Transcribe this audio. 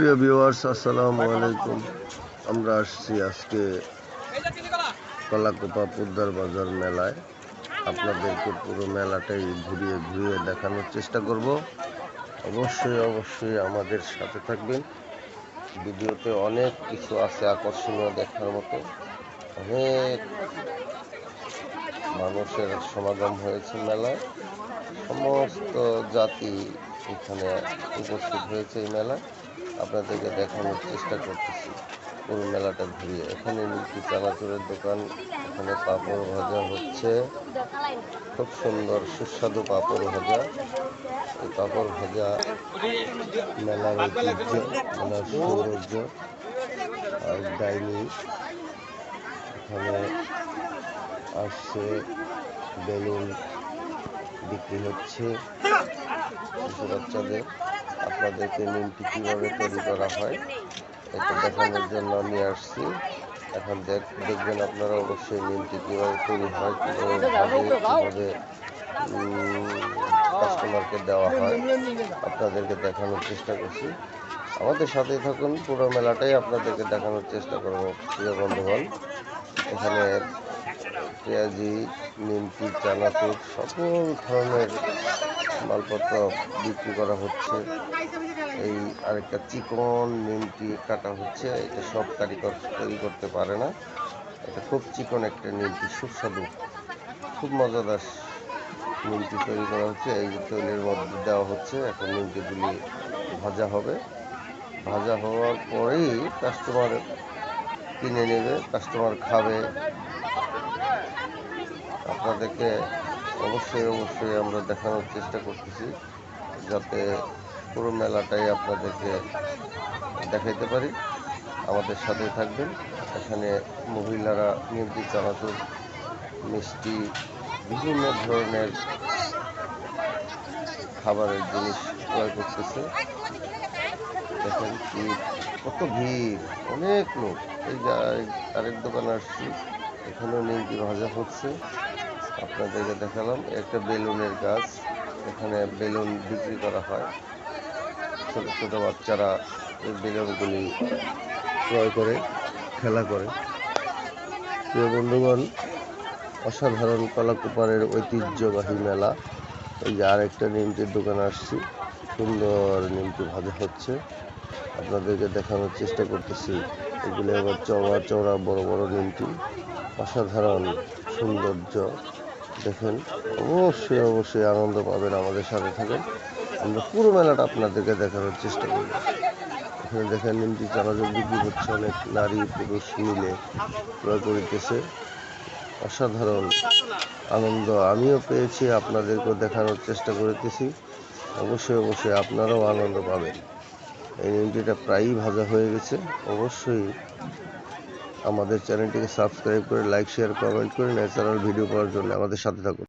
প্রিয় ভিউয়ার্স আসসালামু আলাইকুম। আমরা আসছি আজকে কলাকোপা পোদ্দার বাজার মেলায়। আপনাদেরকে পুরো মেলাটাই ঘুরিয়ে ঘুরিয়ে দেখানোর চেষ্টা করব। অবশ্যই অবশ্যই আমাদের সাথে থাকবেন। ভিডিওতে অনেক কিছু আছে আকর্ষণীয় দেখার মতো। অনেক মানুষের সমাগম হয়েছে মেলায়। সমস্ত জাতি এখানে উপস্থিত হয়েছে এই মেলায়। আপনাদেরকে দেখানোর চেষ্টা করতেছি। পুরো মেলাটা ঘুরিয়ে। এখানে মিষ্টি চানাচুরের দোকান, এখানে পাঁপড় ভাজা হচ্ছে। খুব সুন্দর, সুস্বাদু পাঁপড় ভাজা। এই পাঁপড় ভাজা মেলার ঐতিহ্য, মেলার সৌন্দর্য আর ডাইনি। এখানে আসছে, বেলুন বিক্রি হচ্ছে। বাচ্চাদের। আপনাদেরকে নিমটি কীভাবে তৈরি করা হয় এটা দেখানোর জন্য নিয়ে আসছি। এখন দেখ দেখবেন আপনারা অবশ্যই নিমটি কীভাবে তৈরি হয়, কীভাবে কীভাবে কাস্টমারকে দেওয়া হয়, আপনাদেরকে দেখানোর চেষ্টা করছি। আমাদের সাথেই থাকুন, পুরো মেলাটাই আপনাদেরকে দেখানোর চেষ্টা করব, প্রিয় বন্ধুগণ। এখানে পেঁয়াজি, নিমকি, চানাচুর, সকল ধরনের মালপত্র বিক্রি করা হচ্ছে। এই আরেকটা চিকন নিমটি কাটা হচ্ছে। এটা সব কারিগর তৈরি করতে পারে না। এটা খুব চিকন একটা নিমটি সুস্বাদু। খুব মজাদার নিমটি তৈরি করা হচ্ছে। এই তৈলের মধ্যে দেওয়া হচ্ছে। এখন নিমটিগুলি ভাজা হবে। ভাজা হওয়ার পরেই কাস্টমার কিনে নেবে কাস্টমার খাবে। আপনাদেরকে অবশ্যই অবশ্যই আমরা দেখানোর চেষ্টা করতেছি, যাতে পুরো মেলাটাই আপনাদেরকে দেখাইতে পারি। আমাদের সাথে থাকবেন। এখানে মহিলারা নিমকি চানাচুর, মিষ্টি, বিভিন্ন ধরনের খাবারের জিনিস ক্রয় করতেছে। দেখেন কি, কত ভিড়, অনেক লোক। এই আরেক দোকানে আসছি। এখানেও নিমকি ভাজা হচ্ছে। আপনাদেরকে দেখালাম একটা বেলুনের গাছ। এখানে বেলুন বিক্রি করা হয়। ছোট ছোট বাচ্চারা এই বেলুনগুলি ক্রয় করে, খেলা করে। প্রিয় বন্ধুগণ, অসাধারণ কলাকুপারের ঐতিহ্যবাহী মেলা। এই যে আরেকটা নিমটির দোকানে আসছি। সুন্দর নিমটি ভাজা হচ্ছে। আপনাদেরকে দেখানোর চেষ্টা করতেছি। এগুলি আবার চওড়া চওড়া, বড় বড় নিমটি অসাধারণ সৌন্দর্য। দেখেন, অবশ্যই অবশ্যই আনন্দ পাবেন আমাদের সাথে থাকেন। আমরা পুরো মেলাটা আপনাদেরকে দেখানোর চেষ্টা করব। এখানে দেখেন নিমকি চানাচুর বিক্রি করছে অনেক নারী পুরুষ মিলে ক্রয় করিতেছে। অসাধারণ আনন্দ আমিও পেয়েছি, আপনাদেরকেও দেখানোর চেষ্টা করিতেছি। অবশ্যই অবশ্যই আপনারাও আনন্দ পাবেন। এই নিমকিটা প্রায়ই ভাজা হয়ে গেছে। অবশ্যই আমাদের চ্যানেলটিকে সাবস্ক্রাইব করে লাইক শেয়ার কমেন্ট করে ন্যাচারাল ভিডিও পাওয়ার জন্য আমাদের সাথে থাকুন।